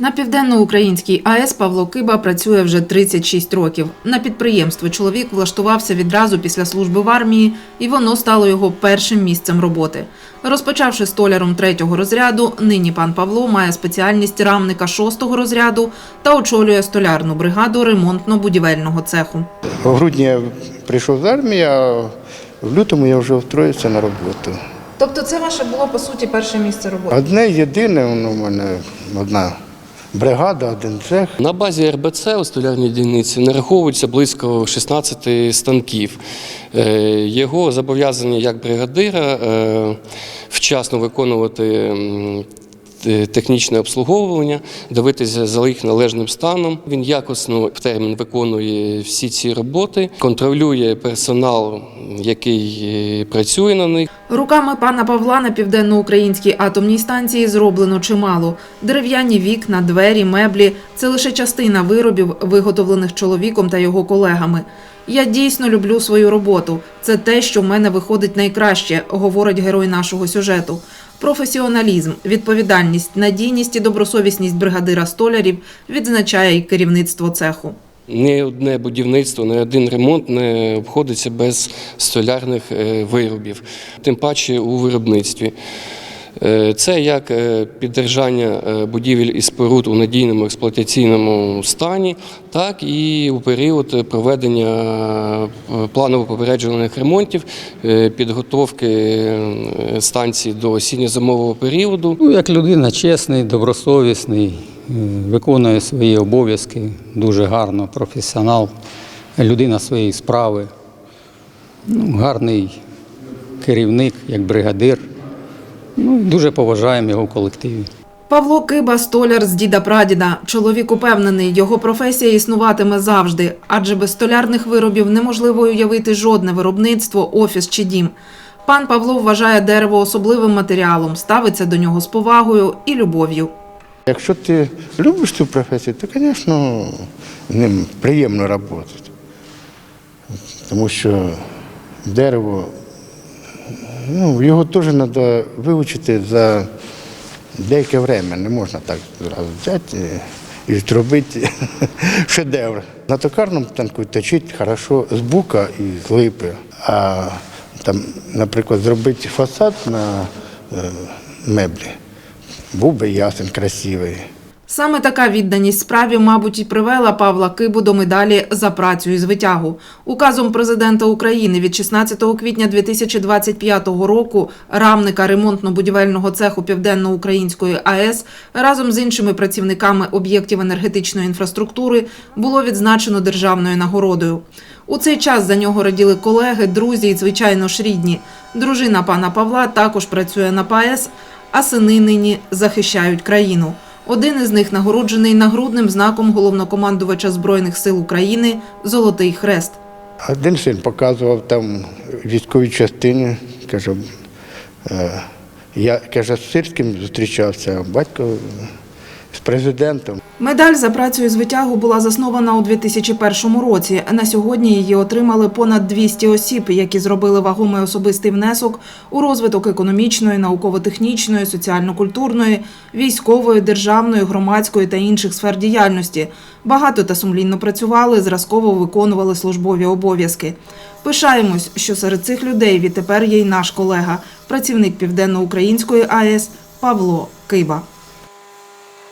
На південноукраїнській АЕС Павло Киба працює вже 36 років. На підприємство чоловік влаштувався відразу після служби в армії, і воно стало його першим місцем роботи. Розпочавши столяром третього розряду, нині пан Павло має спеціальність рамника шостого розряду та очолює столярну бригаду ремонтно-будівельного цеху. У грудні я прийшов з армії, а в лютому я вже втроївся на роботу. Тобто, це ваше було по суті перше місце роботи. Одне єдине, воно в мене одна бригада, один цех. На базі РБЦ у столярній дільниці нараховується близько 16 станків. Е, Його зобов'язані як бригадира е, вчасно виконувати технічне обслуговування, дивитися за їх належним станом. Він якісно в термін виконує всі ці роботи, контролює персонал, який е, працює на них. Руками пана Павла на південноукраїнській атомній станції зроблено чимало. Дерев'яні вікна, двері, меблі це лише частина виробів, виготовлених чоловіком та його колегами. Я дійсно люблю свою роботу. Це те, що в мене виходить найкраще, говорить герой нашого сюжету. Професіоналізм, відповідальність, надійність і добросовісність бригадира столярів відзначає і керівництво цеху. Ні одне будівництво, ні один ремонт не обходиться без столярних е, виробів, тим паче у виробництві. Е, Це як е, піддержання е, будівель і споруд у надійному експлуатаційному стані, так і у період проведення планово попереджених ремонтів, підготовки станції до осінньо-зимового періоду. Ну, як людина чесний, добросовісний, виконує свої обов'язки дуже гарно, професіонал, людина своєї справи, ну, гарний керівник, як бригадир. Ну, дуже поважаємо його в колективі. Павло Киба столяр з діда прадіда. Чоловік упевнений, його професія існуватиме завжди, адже без столярних виробів неможливо уявити жодне виробництво, офіс чи дім. Пан Павло вважає дерево особливим матеріалом, ставиться до нього з повагою і любов'ю. Якщо ти любиш цю професію, то, звісно, ним приємно працювати. Тому що дерево, ну, його теж треба вивчити за деяке время. Не можна так зразу взяти і зробити шедевр. На токарному танку точить хорошо з бука і з липи. А там, наприклад, зробити фасад на е, меблі. Був би ясен, красивий. Саме така відданість справі, мабуть, і привела Павла Кибу до медалі за працю із витягу. Указом президента України від 16 квітня 2025 року рамника ремонтно-будівельного цеху Південно-Української АЕС разом з іншими працівниками об'єктів енергетичної інфраструктури було відзначено державною нагородою. У цей час за нього раділи колеги, друзі і, звичайно ж, рідні. Дружина пана Павла також працює на ПАЕС, а сини нині захищають країну. Один із них нагороджений нагрудним знаком головнокомандувача Збройних сил України Золотий Хрест. Один син показував там військовій частині, каже, е, я каже, з Сирським зустрічався, батько президентом. Медаль за працею з витягу була заснована у 2001 році. На сьогодні її отримали понад 200 осіб, які зробили вагомий особистий внесок у розвиток економічної, науково-технічної, соціально-культурної, військової, державної, громадської та інших сфер діяльності. Багато та сумлінно працювали, зразково виконували службові обов'язки. Пишаємось, що серед цих людей відтепер є й наш колега, працівник Південно-Української АЕС Павло Киба.